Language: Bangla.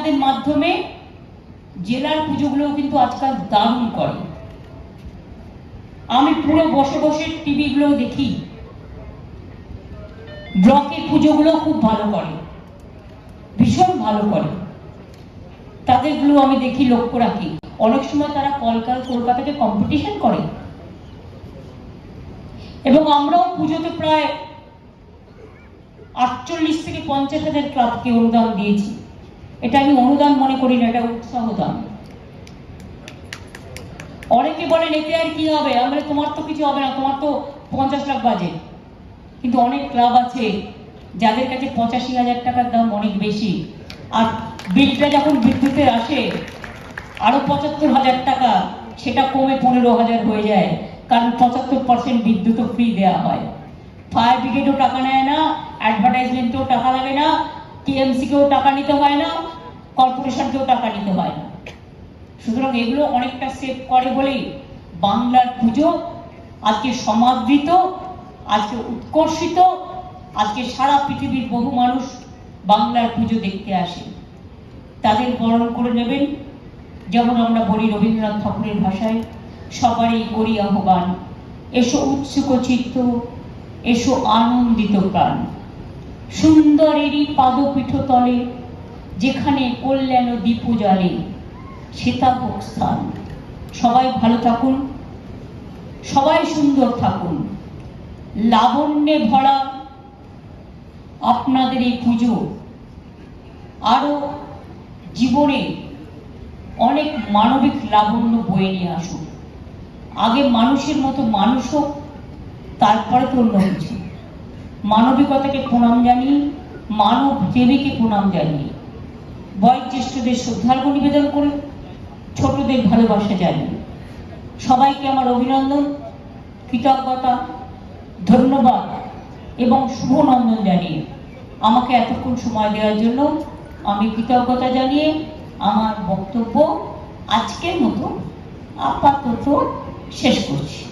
আপনাদের মাধ্যমে জেলার পুজোগুলোও কিন্তু আজকাল দারুণ করে। আমি পুরো বসে বসে টিভিগুলো দেখি। ব্লকের পুজোগুলো খুব ভালো করে। ভীষণ ভালো করে। তাদেরগুলো আমি দেখি লক্ষ্য রাখি। অনেক সময় তারা কলকাল কলকাতাকে কম্পিটিশন করে। এবং আমরাও পুজোতে প্রায় আটচল্লিশ থেকে পঞ্চাশ হাজার ক্লাবকে অনুদান দিয়েছি। এটা আমি অনুদান মনে করি না, এটা উৎসাহ দান অনেকে বলেন, এতে আর কি হবে? আমরা তোমার তো কিছু হবে না, তোমার তো পঞ্চাশ লাখ বাজে। কিন্তু অনেক ক্লাব আছে যাদের কাছে পঁচাশি হাজার টাকার দাম অনেক বেশি। আর বিলটা যখন বিদ্যুতের আসে, আরও পঁচাত্তর হাজার টাকা, সেটা কমে পনেরো হাজার হয়ে যায়। কারণ পঁচাত্তর পার্সেন্ট বিদ্যুৎও ফ্রি দেওয়া হয়। ফায়ার ব্রিগেডও টাকা নেয় না অ্যাডভার্টাইজমেন্টেও টাকা লাগে না টিএমসিকেও টাকা নিতে হয় না, কর্পোরেশনকেও টাকা নিতে হয়। না সুতরাং এগুলো অনেকটা সেভ করে বলেই বাংলার পুজো আজকে সমাদৃত, আজকে উৎকর্ষিত, আজকে সারা পৃথিবীর বহু মানুষ বাংলার পুজো দেখতে আসে। তাদের বরণ করে নেবেন, যেমন আমরা বলি রবীন্দ্রনাথ ঠাকুরের ভাষায় সবারই করি আহ্বান, এসো উৎসুক চিত্ত, এসো আনন্দিত প্রাণ। সুন্দরেরই পাদপীঠ তলে, যেখানে কল্যাণ দীপ জ্বালে সীতাভোগ স্থান। সবাই ভালো থাকুন, সবাই সুন্দর থাকুন। লাবণ্যে ভরা আপনাদের এই পুজো আরও জীবনে অনেক মানবিক লাবণ্য বয়ে নিয়ে আসুন আগে মানুষের মতো মানুষ হোক, তারপরে তো অন্য কিছু। মানবিকতাকে প্রণাম জানিয়ে, মানব দেবীকে প্রণাম জানিয়ে, বয়োজ্যেষ্ঠদের শ্রদ্ধার্ঘ নিবেদন করে, ছোটদের ভালোবাসা জানিয়ে। সবাইকে আমার অভিনন্দন, কৃতজ্ঞতা, ধন্যবাদ এবং শুভনন্দন জানিয়ে। আমাকে এতক্ষণ সময় দেওয়ার জন্য আমি কৃতজ্ঞতা জানিয়ে আমার বক্তব্য আজকের মতো আপাতত শেষ করছি।